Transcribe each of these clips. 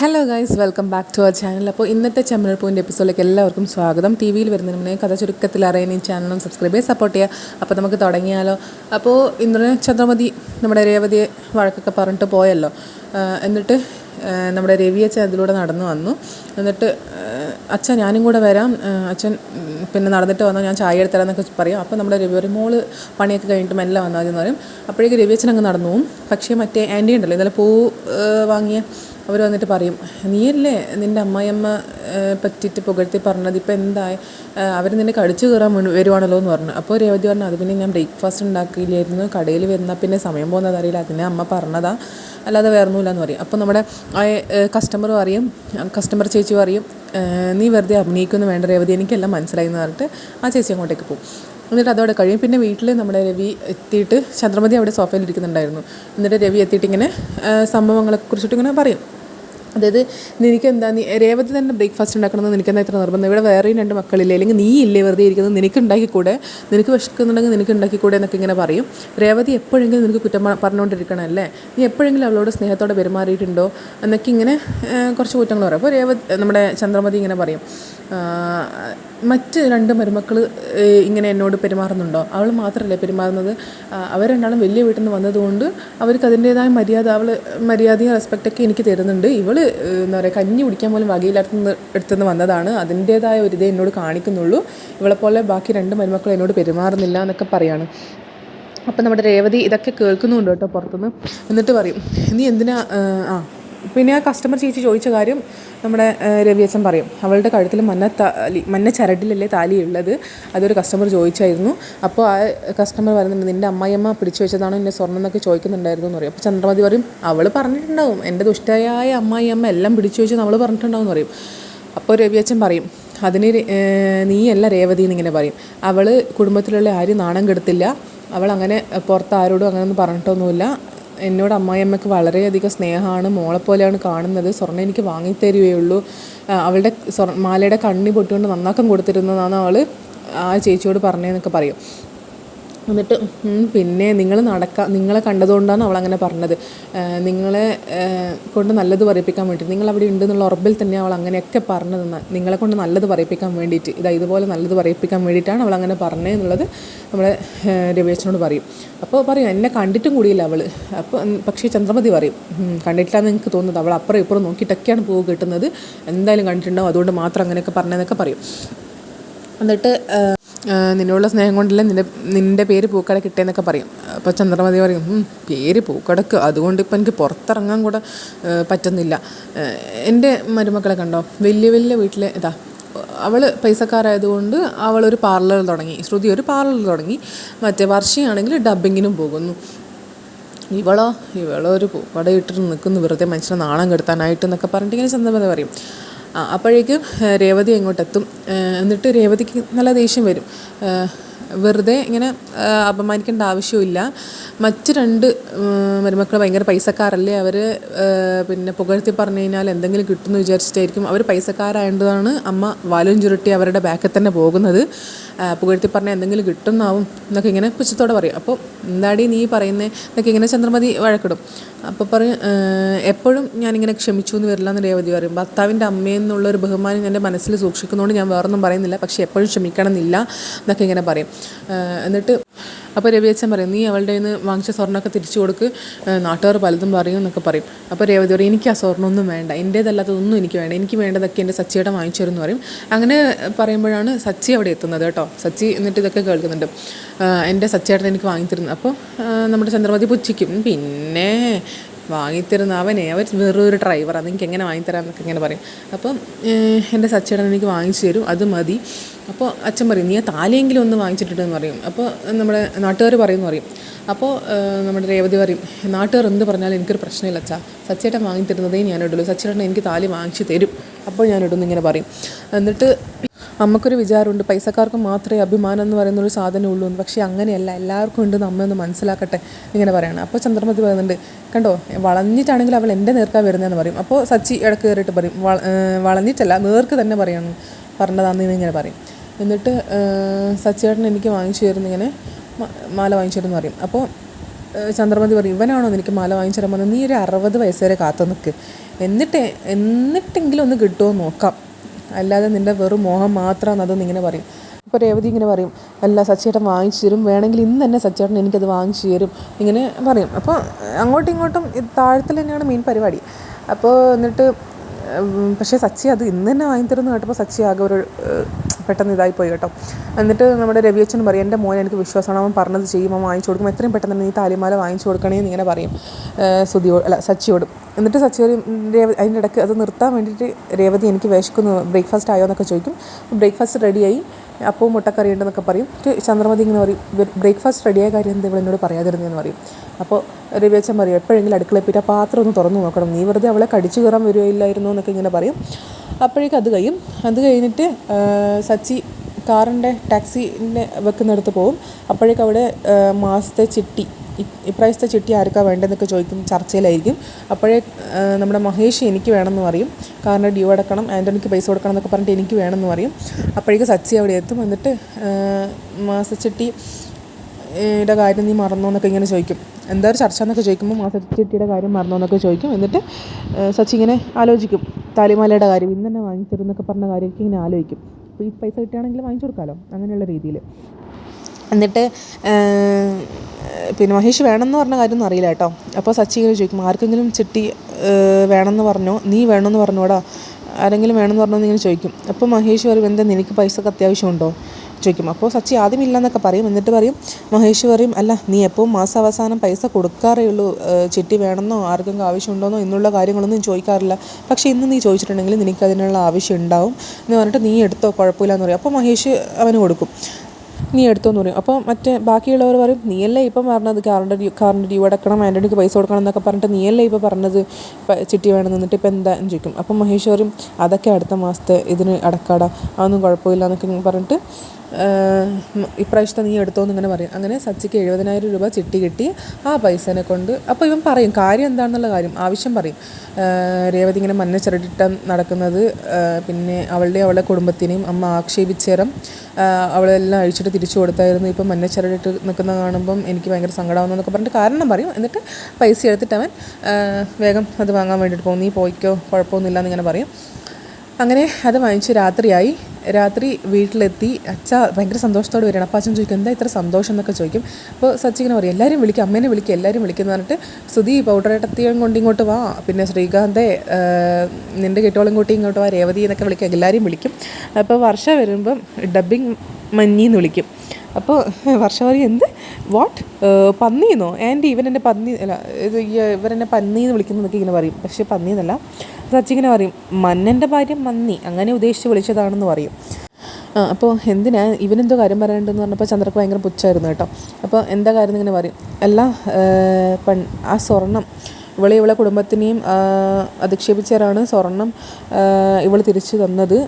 Hello guys welcome back to our channel അപ്പോൾ ഇന്നത്തെ ചെമ്മനപ്പൂവിന്റെ എപ്പിസോഡിലേക്ക് എല്ലാവർക്കും സ്വാഗതം. ടി വിയിൽ വരുന്നതിന് മുന്നേ കഥ ചുരുക്കത്തിൽ അറിയാൻ ഈ ചാനലും സബ്സ്ക്രൈബ് ചെയ്ത് സപ്പോർട്ട് ചെയ്യുക. അപ്പോൾ നമുക്ക് തുടങ്ങിയാലോ. അപ്പോൾ ഇന്ദ്രൻ ചന്ദ്രമതി നമ്മുടെ രേവതിയെ വഴക്കൊക്കെ പറഞ്ഞിട്ട് പോയല്ലോ. എന്നിട്ട് നമ്മുടെ രവിയച്ഛൻ അതിലൂടെ നടന്നു വന്നു. എന്നിട്ട് അച്ഛൻ ഞാനും കൂടെ വരാം. അച്ഛൻ പിന്നെ നടന്നിട്ട് വന്നാൽ ഞാൻ ചായ എടുത്തരാന്നൊക്കെ പറയും. അപ്പോൾ നമ്മുടെ രവി ഒരു മോൾ പണിയൊക്കെ കഴിഞ്ഞിട്ട് മെല്ലെ വന്നാൽ മതി എന്ന് പറയും. അപ്പോഴേക്ക് രവിയച്ഛൻ അങ്ങ് നടന്നു പോകും പക്ഷേ മറ്റേ ആന്റി ഉണ്ടല്ലോ ഇന്നലെ പൂ വാങ്ങിയ അവർ വന്നിട്ട് പറയും നീയല്ലേ നിന്റെ അമ്മായിയമ്മ പറ്റിയിട്ട് പുകഴ്ത്തി പറഞ്ഞത്? ഇപ്പം എന്തായി? അവർ നിന്നെ കടിച്ചു കയറാൻ വരുവാണല്ലോ എന്ന് പറഞ്ഞു. അപ്പോൾ രേവതി പറഞ്ഞു അത് പിന്നെ ഞാൻ ബ്രേക്ക്ഫാസ്റ്റ് ഉണ്ടാക്കിയില്ലായിരുന്നു കടയിൽ വരുന്നാൽ പിന്നെ സമയം പോകുന്നത് അറിയില്ല അതിനെ അമ്മ പറഞ്ഞതാ അല്ലാതെ വേറൊന്നുമില്ല എന്ന് പറയും. അപ്പോൾ നമ്മുടെ കസ്റ്റമർ പറയും കസ്റ്റമർ ചേച്ചി പറയും നീ വെറുതെ അഭിനയിക്കുന്നു വേണ്ട രേവതി എനിക്കെല്ലാം മനസ്സിലായി എന്ന് പറഞ്ഞിട്ട് ആ ചേച്ചി അങ്ങോട്ടേക്ക് പോകും. എന്നിട്ട് അതോടെ കഴിയും. പിന്നെ വീട്ടിൽ നമ്മുടെ രവി എത്തിയിട്ട് ചന്ദ്രമതി അവിടെ സോഫയിൽ ഇരിക്കുന്നുണ്ടായിരുന്നു. എന്നിട്ട് രവി എത്തിയിട്ട് ഇങ്ങനെ സംഭവങ്ങളെ കുറിച്ചിട്ട് ഇങ്ങനെ പറയും. അതായത് നിനക്ക് എന്താ നീ രേവതി തന്നെ ബ്രേക്ക്ഫാസ്റ്റ് ഉണ്ടാക്കണമെന്ന് നിനക്ക് എന്താ ഇത്ര നിർബന്ധം? ഇവിടെ വേറെയും രണ്ട് മക്കളില്ലേ? അല്ലെങ്കിൽ നീ ഇല്ലേ വെറുതെ ഇരിക്കുന്നത്? നിനക്ക് ഉണ്ടാക്കിക്കൂടെ നിനക്ക് വിശക്കുന്നുണ്ടെങ്കിൽ നിനക്ക് ഉണ്ടാക്കിക്കൂടെ എന്നൊക്കെ ഇങ്ങനെ പറയും. രേവതി എപ്പോഴെങ്കിലും നിനക്ക് കുറ്റം പറഞ്ഞുകൊണ്ടിരിക്കണം പറഞ്ഞുകൊണ്ടിരിക്കണമല്ലേ? നീ എപ്പോഴെങ്കിലും അവളോട് സ്നേഹത്തോടെ പെരുമാറിയിട്ടുണ്ടോ? എന്നൊക്കെ ഇങ്ങനെ കുറച്ച് കുറ്റങ്ങൾ പറയും. അപ്പോൾ രേവതി നമ്മുടെ ചന്ദ്രമതി ഇങ്ങനെ പറയും. മറ്റ് രണ്ട് മരുമക്കൾ ഇങ്ങനെ എന്നോട് പെരുമാറുന്നുണ്ടോ? അവൾ മാത്രമല്ലേ പെരുമാറുന്നത്? അവർ രണ്ടാളും വലിയ വീട്ടിൽ നിന്ന് വന്നതുകൊണ്ട് അവർക്ക് അതിന്റേതായ മര്യാദ അവൾ മര്യാദയും റെസ്പെക്റ്റൊക്കെ എനിക്ക് തരുന്നുണ്ട്. ഇവൾ എന്താ പറയുക കഞ്ഞി കുടിക്കാൻ പോലും വകയില്ലാത്ത എടുത്തുനിന്ന് വന്നതാണ്. അതിന്റേതായ ഒരു ഇതേ എന്നോട് കാണിക്കുന്നുള്ളൂ. ഇവളെപ്പോലെ ബാക്കി രണ്ട് മരുമക്കൾ എന്നോട് പെരുമാറുന്നില്ല എന്നൊക്കെ പറയാണ്. അപ്പം നമ്മുടെ രേവതി ഇതൊക്കെ കേൾക്കുന്നുണ്ട് കേട്ടോ പുറത്തുനിന്ന്. എന്നിട്ട് പറയും നീ എന്തിനാ ആ, ആ പിന്നെ ആ കസ്റ്റമർ ചേച്ചി ചോദിച്ച കാര്യം നമ്മുടെ രവി രവിയച്ചൻ പറയും. അവളുടെ കഴുത്തിൽ മഞ്ഞ താലി മഞ്ഞ ചരടിലല്ലേ താലി ഉള്ളത് അതൊരു കസ്റ്റമർ ചോദിച്ചായിരുന്നു. അപ്പോൾ ആ കസ്റ്റമർ പറയുന്നുണ്ട് നിന്റെ അമ്മായിയമ്മ പിടിച്ചു വെച്ചതാണോ എന്റെ സ്വർണം എന്നൊക്കെ ചോദിക്കുന്നുണ്ടായിരുന്നു എന്ന് പറയും. അപ്പോൾ ചന്ദ്രമതി പറയും അവൾ പറഞ്ഞിട്ടുണ്ടാവും. എന്റെ ദുഷ്ടയായ അമ്മായിയമ്മ എല്ലാം പിടിച്ചു വെച്ച് നമ്മൾ പറഞ്ഞിട്ടുണ്ടാവും എന്ന് പറയും. അപ്പോൾ രവിയച്ചൻ പറയും അതിന് നീയല്ല രേവതി എന്നിങ്ങനെ പറയും. അവൾ കുടുംബത്തിലുള്ള ആരും നാണം കെടുത്തില്ല. അവൾ അങ്ങനെ പുറത്ത് ആരോടും അങ്ങനെയൊന്നും പറഞ്ഞിട്ടൊന്നുമില്ല. എന്നോട് അമ്മായിയമ്മക്ക് വളരെയധികം സ്നേഹമാണ്. മോളെ പോലെയാണ് കാണുന്നത്. സ്വർണം എനിക്ക് വാങ്ങിത്തരുകയുള്ളൂ അവളുടെ മാലയുടെ കണ്ണി പൊട്ടുകൊണ്ട് നന്നാക്കം കൊടുത്തിരുന്നതാണ് അവൾ ആ ചേച്ചിയോട് പറഞ്ഞതെന്നൊക്കെ പറയും. എന്നിട്ട് പിന്നെ നിങ്ങൾ നടക്ക നിങ്ങളെ കണ്ടതുകൊണ്ടാണ് അവൾ അങ്ങനെ പറഞ്ഞത് നിങ്ങളെ കൊണ്ട് നല്ലത് പറയിപ്പിക്കാൻ വേണ്ടി നിങ്ങൾ അവിടെ ഉണ്ട് എന്നുള്ള ഉറപ്പിൽ തന്നെ അവൾ അങ്ങനെയൊക്കെ പറഞ്ഞത് ന- നിങ്ങളെ കൊണ്ട് നല്ലത് പറയിപ്പിക്കാൻ വേണ്ടിയിട്ട് ഇതാ ഇതുപോലെ നല്ലത് പറയിപ്പിക്കാൻ വേണ്ടിയിട്ടാണ് അവൾ അങ്ങനെ പറഞ്ഞത് എന്നുള്ളത് നമ്മൾ ആ, രവിയച്ചനോട് പറയും. അപ്പോൾ പറയും എന്നെ കണ്ടിട്ടും കൂടിയില്ല അവൾ അപ്പോൾ പക്ഷേ ചന്ദ്രമതി പറയും കണ്ടിട്ടില്ലാന്ന് എനിക്ക് തോന്നുന്നത് അവൾ അപ്പുറം ഇപ്പുറം നോക്കിയിട്ടൊക്കെയാണ് പൂവ് കിട്ടുന്നത് എന്തായാലും കണ്ടിട്ടുണ്ടാവും അതുകൊണ്ട് മാത്രം അങ്ങനെയൊക്കെ പറഞ്ഞതെന്നൊക്കെ പറയും. എന്നിട്ട് നിന്നോടുള്ള സ്നേഹം കൊണ്ടല്ലേ നിന്റെ നിന്റെ പേര് പൂക്കട കിട്ടിയെന്നൊക്കെ പറയും. അപ്പോൾ ചന്ദ്രമതി പറയും പേര് പൂക്കടക്ക്. അതുകൊണ്ട് ഇപ്പം എനിക്ക് പുറത്തിറങ്ങാൻ കൂടെ പറ്റുന്നില്ല. എന്റെ മരുമക്കളെ കണ്ടോ? വലിയ വലിയ വീട്ടിലെ ഇതാ അവൾ പൈസക്കാരായതുകൊണ്ട് അവളൊരു പാർലർ തുടങ്ങി. ശ്രുതി ഒരു പാർലർ തുടങ്ങി. മറ്റേ വർഷയാണെങ്കിൽ ഡബ്ബിങ്ങിനും പോകുന്നു. ഇവളോ ഇവളോ ഒരു പൂക്കട ഇട്ടിട്ട് നിൽക്കുന്നു. വെറുതെ മനുഷ്യനെ നാണം കെടുത്താനായിട്ട് എന്നൊക്കെ പറഞ്ഞിട്ട് ഇങ്ങനെ ചന്ദ്രമതി പറയും. ആ അപ്പോഴേക്കും രേവതി അങ്ങോട്ടെത്തും. എന്നിട്ട് രേവതിക്ക് നല്ല ദേഷ്യം വരും. വെറുതെ ഇങ്ങനെ അപമാനിക്കേണ്ട ആവശ്യമില്ല മറ്റ് രണ്ട് മരുമക്കൾ ഭയങ്കര പൈസക്കാരല്ലേ അവർ പിന്നെ പുകഴ്ത്തി പറഞ്ഞു കഴിഞ്ഞാൽ എന്തെങ്കിലും കിട്ടുമെന്ന് വിചാരിച്ചിട്ടായിരിക്കും. അവർ പൈസക്കാരായതുകൊണ്ടാണ് അമ്മ വാലും ചുരുട്ടി അവരുടെ ബാക്കിൽ തന്നെ പോകുന്നത്. പുകഴ്ത്തി പറഞ്ഞാൽ എന്തെങ്കിലും കിട്ടുന്നാവും എന്നൊക്കെ ഇങ്ങനെ പുച്ഛത്തോടെ പറയും. അപ്പോൾ എന്താടി നീ പറയുന്നത് എന്നൊക്കെ ഇങ്ങനെ ചന്ദ്രമതി വഴക്കിടും. അപ്പോൾ പറയും "ഏഹ്, എപ്പോഴും ഞാനിങ്ങനെ ക്ഷമിച്ചു എന്ന് വരില്ല എന്ന് രേവതി പറയും. ഭർത്താവിന്റെ അമ്മയെന്നുള്ള ഒരു ബഹുമാനം എന്റെ മനസ്സിൽ സൂക്ഷിക്കുന്നതുകൊണ്ട് ഞാൻ വേറൊന്നും പറയുന്നില്ല പക്ഷേ എപ്പോഴും ക്ഷമിക്കണം എന്നൊക്കെ ഇങ്ങനെ പറയും. എന്നിട്ട് അപ്പോൾ രവിയച്ചൻ പറയും നീ അവളുടെ നിന്ന് വാങ്ങിച്ച സ്വർണമൊക്കെ തിരിച്ചു കൊടുക്ക്. നാട്ടുകാർ പലതും പറയും എന്നൊക്കെ പറയും. അപ്പോൾ രേവതി പറയും എനിക്ക് ആ സ്വർണമൊന്നും വേണ്ട. എന്റേതല്ലാത്തതൊന്നും എനിക്ക് വേണ്ട. എനിക്ക് വേണ്ടതൊക്കെ എന്റെ സച്ചിയുടെ വാങ്ങിച്ചു തരുമെന്ന് പറയും. അങ്ങനെ പറയുമ്പോഴാണ് സച്ചി അവിടെ എത്തുന്നത് കേട്ടോ. സച്ചി എന്നിട്ട് ഇതൊക്കെ കേൾക്കുന്നുണ്ട്. എന്റെ സച്ചിയേട്ടൻ എനിക്ക് വാങ്ങിത്തരുന്നു അപ്പോൾ നമ്മുടെ ചന്ദ്രമതി പുച്ഛിക്കും. പിന്നെ വാങ്ങിത്തരുന്ന അവനെ. അവർ വെറൊരു ഡ്രൈവറാണ് നിങ്ങൾക്ക് എങ്ങനെ വാങ്ങിത്തരാമെന്നൊക്കെ ഇങ്ങനെ പറയും. അപ്പം എന്റെ സച്ചേടൻ എനിക്ക് വാങ്ങിച്ചു തരും. അത് മതി. അപ്പോൾ അച്ഛൻ പറയും നീ ആ താലിയെങ്കിലും ഒന്ന് വാങ്ങിച്ചിട്ടുണ്ടെന്ന് പറയും. അപ്പോൾ നമ്മുടെ നാട്ടുകാർ പറയുമെന്ന് പറയും. അപ്പോൾ നമ്മുടെ രേവതി പറയും നാട്ടുകാർ എന്ത് പറഞ്ഞാലും എനിക്കൊരു പ്രശ്നമില്ല അച്ഛാ. സച്ചേട്ടൻ വാങ്ങിത്തരുന്നതേ ഞാൻ ഇടുള്ളൂ സച്ചേട്ടൻ എനിക്ക് താലി വാങ്ങിച്ചു തരും. അപ്പോൾ ഞാൻ ഇങ്ങനെ പറയും. എന്നിട്ട് അമ്മക്കൊരു വിചാരമുണ്ട് പൈസക്കാർക്ക് മാത്രമേ അഭിമാനം എന്ന് പറയുന്ന ഒരു സാധനം ഉള്ളൂ എന്ന്. പക്ഷേ അങ്ങനെയല്ല എല്ലാവർക്കും ഉണ്ട് നമ്മയൊന്ന് മനസ്സിലാക്കട്ടെ ഇങ്ങനെ പറയണം. അപ്പോൾ ചന്ദ്രമതി പറയുന്നുണ്ട് കണ്ടോ വളഞ്ഞിട്ടാണെങ്കിൽ അവൾ എന്റെ നേർക്കാ വരുന്നതെന്ന് പറയും. അപ്പോൾ സച്ചി ഇടയ്ക്ക് കയറിയിട്ട് പറയും വളഞ്ഞിട്ടല്ല നേർക്ക് തന്നെ പറയണം പറഞ്ഞതാണെന്ന് ഇങ്ങനെ പറയും. എന്നിട്ട് സച്ചിയേട്ടൻ എനിക്ക് വാങ്ങിച്ചു തരുന്ന ഇങ്ങനെ മാല വാങ്ങിച്ചു തരുമെന്ന് പറയും. അപ്പോൾ ചന്ദ്രമതി പറയും ഇവനാണോ എനിക്ക് മാല വാങ്ങിച്ചു തരാൻ പറഞ്ഞത്? നീ ഒരു അറുപത് വയസ്സ് വരെ കാത്തു നിൽക്ക്. എന്നിട്ട് എന്നിട്ടെങ്കിലും ഒന്ന് കിട്ടുമോ നോക്കാം. അല്ലാതെ നിന്റെ വെറും മോഹം മാത്രമാണ് അതെന്ന് ഇങ്ങനെ പറയും. ഇപ്പോൾ രേവതി ഇങ്ങനെ പറയും അല്ല സച്ചേട്ടൻ വാങ്ങിച്ചു തരും. വേണമെങ്കിൽ ഇന്ന് തന്നെ സച്ചേട്ടൻ എനിക്കത് വാങ്ങിച്ചു തരും. ഇങ്ങനെ പറയും. അപ്പോൾ അങ്ങോട്ടും ഇങ്ങോട്ടും താഴത്തിൽ തന്നെയാണ് മെയിൻ പരിപാടി. അപ്പോൾ എന്നിട്ട് പക്ഷേ സച്ചി അത് ഇന്ന് തന്നെ വാങ്ങിത്തരുമെന്ന് കേട്ടപ്പോൾ സച്ചി ആകെ ഒരു പെട്ടെന്ന് പോയി കേട്ടോ. എന്നിട്ട് നമ്മുടെ രവി അച്ഛൻ പറയും എന്റെ മോൻ എനിക്ക് വിശ്വാസമാണ് അവൻ പറഞ്ഞത് ചെയ്യും അവൻ വാങ്ങിച്ചു കൊടുക്കും. എത്രയും പെട്ടെന്ന് തന്നെ ഈ താലിമാല വാങ്ങിച്ചു കൊടുക്കണേ ഇങ്ങനെ പറയും സുതിയോട് അല്ല സച്ചിയോടും. എന്നിട്ട് സച്ചി രേവതി അതിന്റെ ഇടയ്ക്ക് അത് നിർത്താൻ വേണ്ടിയിട്ട് രേവതി എനിക്ക് വിശക്കുന്നു ബ്രേക്ക്ഫാസ്റ്റ് ആയോ എന്നൊക്കെ ചോദിക്കും. ബ്രേക്ക്ഫാസ്റ്റ് റെഡിയായി. അപ്പവും മുട്ടക്കറി ഉണ്ടെന്നൊക്കെ പറയും. ചന്ദ്രമതി ഇങ്ങനെ പറയും ബ്രേക്ക്ഫാസ്റ്റ് റെഡിയായ കാര്യം എന്താ എന്നോട് പറയാതിരുന്നതെന്ന് പറയും. അപ്പോൾ രവിയച്ചൻ പറയും എപ്പോഴെങ്കിലും അടുക്കളയിൽ ആ പാത്രം ഒന്ന് തുറന്നു നോക്കണം. നീ വെറുതെ അവളെ കടിച്ചു കയറാൻ വരുമില്ലായിരുന്നു എന്നൊക്കെ ഇങ്ങനെ പറയും. അപ്പോഴേക്കും അത് കഴിയും. അത് കഴിഞ്ഞിട്ട് സച്ചി കാറിന്റെ ടാക്സിന്റെ വെക്കുന്നിടത്ത് പോകും അപ്പോഴേക്കും അവിടെ മാസത്തെ ചിട്ടി ഇപ്രാവശ്യത്തെ ചിട്ടി ആർക്കാണ് വേണ്ടതെന്നൊക്കെ ചോദിക്കും ചർച്ചയിലായിരിക്കും. അപ്പോഴേ നമ്മുടെ മഹേഷ് എനിക്ക് വേണമെന്ന് പറയും. കാറിന്റെ ഡ്യൂ അടക്കണം ആന്റണിക്ക് പൈസ കൊടുക്കണം എന്നൊക്കെ പറഞ്ഞിട്ട് എനിക്ക് വേണമെന്ന് പറയും. അപ്പോഴേക്ക് സച്ചി അവിടെ എത്തും. എന്നിട്ട് മാസച്ചിട്ടി യുടെ കാര്യം നീ മറന്നോ എന്നൊക്കെ ഇങ്ങനെ ചോദിക്കും. എന്താ ചർച്ച എന്നൊക്കെ ചോദിക്കുമ്പോൾ മാസച്ചിട്ടിയുടെ കാര്യം മറന്നോ എന്നൊക്കെ ചോദിക്കും. എന്നിട്ട് സച്ചി ഇങ്ങനെ ആലോചിക്കും. താലിമാലയുടെ കാര്യം ഇന്ന് തന്നെ വാങ്ങിത്തരും പറഞ്ഞ കാര്യമൊക്കെ ഇങ്ങനെ ആലോചിക്കും. അപ്പോൾ ഈ പൈസ കിട്ടുകയാണെങ്കിൽ വാങ്ങിച്ചു കൊടുക്കാമല്ലോ അങ്ങനെയുള്ള രീതിയിൽ എന്നിട്ട് പിന്നെ മഹേഷ് വേണമെന്ന് പറഞ്ഞ കാര്യമൊന്നും അറിയില്ല കേട്ടോ. അപ്പോൾ സച്ചി ഇങ്ങനെ ചോദിക്കും ആർക്കെങ്കിലും ചിട്ടി വേണമെന്ന് പറഞ്ഞോ? നീ വേണമെന്ന് പറഞ്ഞോടാ ആരെങ്കിലും വേണമെന്ന് പറഞ്ഞോ? ഇങ്ങനെ ചോദിക്കും. അപ്പോൾ മഹേഷ് പറയും എന്താ നിനക്ക് പൈസക്ക് അത്യാവശ്യമുണ്ടോ ചോദിക്കും. അപ്പോൾ സച്ചി ആദ്യം ഇല്ലെന്നൊക്കെ പറയും. എന്നിട്ട് പറയും മഹേഷ് പറയും അല്ല നീ എപ്പോഴും മാസാവസാനം പൈസ കൊടുക്കാറേ ഉള്ളൂ. ചിട്ടി വേണമെന്നോ ആർക്കെങ്കിലും ആവശ്യമുണ്ടോന്നോ എന്നുള്ള കാര്യങ്ങളൊന്നും ചോദിക്കാറില്ല. പക്ഷേ ഇന്ന് നീ ചോദിച്ചിട്ടുണ്ടെങ്കിൽ നിനക്ക് അതിനുള്ള ആവശ്യം ഉണ്ടാവും. എന്ന് പറഞ്ഞിട്ട് നീ എടുത്തോ? കുഴപ്പമില്ല എന്ന് പറയും. അപ്പോൾ മഹേഷ് അവന് കൊടുക്കും. നീ എടുത്തോന്ന് പറയും. അപ്പോൾ മറ്റേ ബാക്കിയുള്ളവർ പറയും നീയല്ലേ ഇപ്പം പറഞ്ഞത് കാറിന്റെ കാറിന്റെ ഡ്യൂ അടക്കണം ആന്റണിക്ക് പൈസ കൊടുക്കണം എന്നൊക്കെ പറഞ്ഞിട്ട് നീയല്ലേ ഇപ്പോൾ പറഞ്ഞത് ചിട്ടി വേണം എന്നിട്ട് ഇപ്പം എന്താ ചോദിക്കും. അപ്പം മഹേഷ് പറയും അതൊക്കെ അടുത്ത മാസത്തെ ഇതിന് അടക്കാടാ അതൊന്നും കുഴപ്പമില്ല എന്നൊക്കെ പറഞ്ഞിട്ട് ഇപ്രാവശ്യത്തെ നീ എടുത്തോന്ന് ഇങ്ങനെ പറയും. അങ്ങനെ സച്ചിക്ക് എഴുപതിനായിരം രൂപ ചിട്ടി കിട്ടി. ആ പൈസനെ കൊണ്ട് അപ്പോൾ ഇവൻ പറയും കാര്യം എന്താണെന്നുള്ള കാര്യം ആവശ്യം പറയും. രേവതി ഇങ്ങനെ മഞ്ഞ ചിരട്ടിട്ട നടക്കുന്നത്. പിന്നെ അവളുടെ അവളുടെ കുടുംബത്തിനെയും അമ്മ ആക്ഷേപിച്ചേരം അവളെല്ലാം അഴിച്ചിട്ട് തിരിച്ചു കൊടുത്തായിരുന്നു. ഇപ്പം മഞ്ഞ ചിരടിട്ട് നിൽക്കുന്ന കാണുമ്പം എനിക്ക് ഭയങ്കര സങ്കടമാകുന്നതെന്നൊക്കെ പറഞ്ഞിട്ട് കാരണം പറയും. എന്നിട്ട് പൈസ എടുത്തിട്ട് അവൻ വേഗം അത് വാങ്ങാൻ വേണ്ടിയിട്ട് പോകും. നീ പോയിക്കോ കുഴപ്പമൊന്നുമില്ല എന്നിങ്ങനെ പറയും. അങ്ങനെ അത് വാങ്ങിച്ച് രാത്രിയായി. രാത്രി വീട്ടിലെത്തി അച്ഛ ഭയങ്കര സന്തോഷത്തോടെ വരികയാണ്. അപ്പോൾ അച്ഛൻ ചോദിക്കും എന്താ ഇത്ര സന്തോഷം? എന്നൊക്കെ ചോദിക്കും. അപ്പോൾ സച്ചിങ്ങനെ പറയും എല്ലാവരും വിളിക്കും അമ്മേനെ വിളിക്കും എല്ലാവരും വിളിക്കുന്നു പറഞ്ഞിട്ട് സുധി പൗഡറേട്ടത്തിയും കൊണ്ട് ഇങ്ങോട്ട് വാ. പിന്നെ ശ്രീകാന്തെ നിന്റെ കെട്ടോളം കൂട്ടി ഇങ്ങോട്ട് വാ രേവതി എന്നൊക്കെ വിളിക്കും എല്ലാവരും വിളിക്കും. അപ്പോൾ വർഷ വരുമ്പം ഡബ്ബിങ് മഞ്ഞിന്ന് വിളിക്കും. അപ്പോൾ വർഷ പറയും എന്ത്? വാട്ട് പന്നിന്നോ? ആന്റി എന്നെ പന്നി അല്ല ഇത് ഇവരെന്നെ പന്നി എന്ന് വിളിക്കുന്നതൊക്കെ ഇങ്ങനെ പറയും. പക്ഷേ പന്നി എന്നല്ല സച്ചി ഇങ്ങനെ പറയും മന്നന്റെ ഭാര്യ മന്നി. അങ്ങനെ ഉദ്ദേശിച്ച് വിളിച്ചതാണെന്ന് പറയും. അപ്പോൾ എന്തിനാ? ഇവനെന്തോ കാര്യം പറയാനുണ്ടെന്ന് പറഞ്ഞപ്പോൾ ചന്ദ്രക്ക് ഭയങ്കര പുച്ഛമായിരുന്നു കേട്ടോ. അപ്പോൾ എന്താ കാര്യം ഇങ്ങനെ പറയും? അല്ല പൺ ആ സ്വർണം ഇവളെ ഇവളെ കുടുംബത്തിനെയും അധിക്ഷേപിച്ചവരാണ് സ്വർണം ഇവൾ തിരിച്ചു തന്നത്.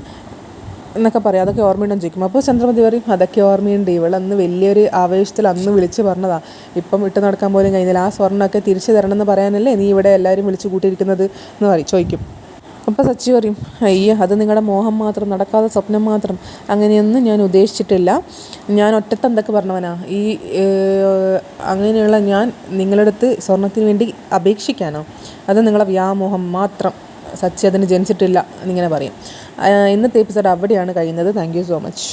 എന്നൊക്കെ പറയാം. അതൊക്കെ ഓർമ്മയുണ്ടെന്ന് ചോദിക്കും. അപ്പോൾ ചന്ദ്രമതി പറയും അതൊക്കെ ഓർമ്മയുണ്ട്. ഇവൾ അന്ന് വലിയൊരു ആവേശത്തിൽ അന്ന് വിളിച്ച് പറഞ്ഞതാണ് ഇപ്പം വിട്ടു നടക്കാൻ പോലും കഴിഞ്ഞില്ല. ആ സ്വർണമൊക്കെ തിരിച്ചു തരണമെന്ന് പറയാനല്ലേ നീ ഇവിടെ എല്ലാവരും വിളിച്ച് കൂട്ടിയിരിക്കുന്നത്? എന്ന് പറയും ചോദിക്കും. അപ്പോൾ സച്ചി പറയും അയ്യ അത് നിങ്ങളുടെ മോഹം മാത്രം നടക്കാതെ സ്വപ്നം മാത്രം. അങ്ങനെയൊന്നും ഞാൻ ഉദ്ദേശിച്ചിട്ടില്ല. ഞാൻ ഒറ്റത്തെന്തൊക്കെ പറഞ്ഞവനാ? ഈ അങ്ങനെയുള്ള ഞാൻ നിങ്ങളുടെ അടുത്ത് സ്വർണത്തിന് വേണ്ടി അപേക്ഷിക്കാനോ? അത് നിങ്ങളെ വ്യാമോഹം മാത്രം. സച്ചി ജനിച്ചിട്ടില്ല എന്നിങ്ങനെ പറയും. ഇന്നത്തെ എപ്പിസോഡ് അവിടെയാണ് കഴിയുന്നത്. Thank you so much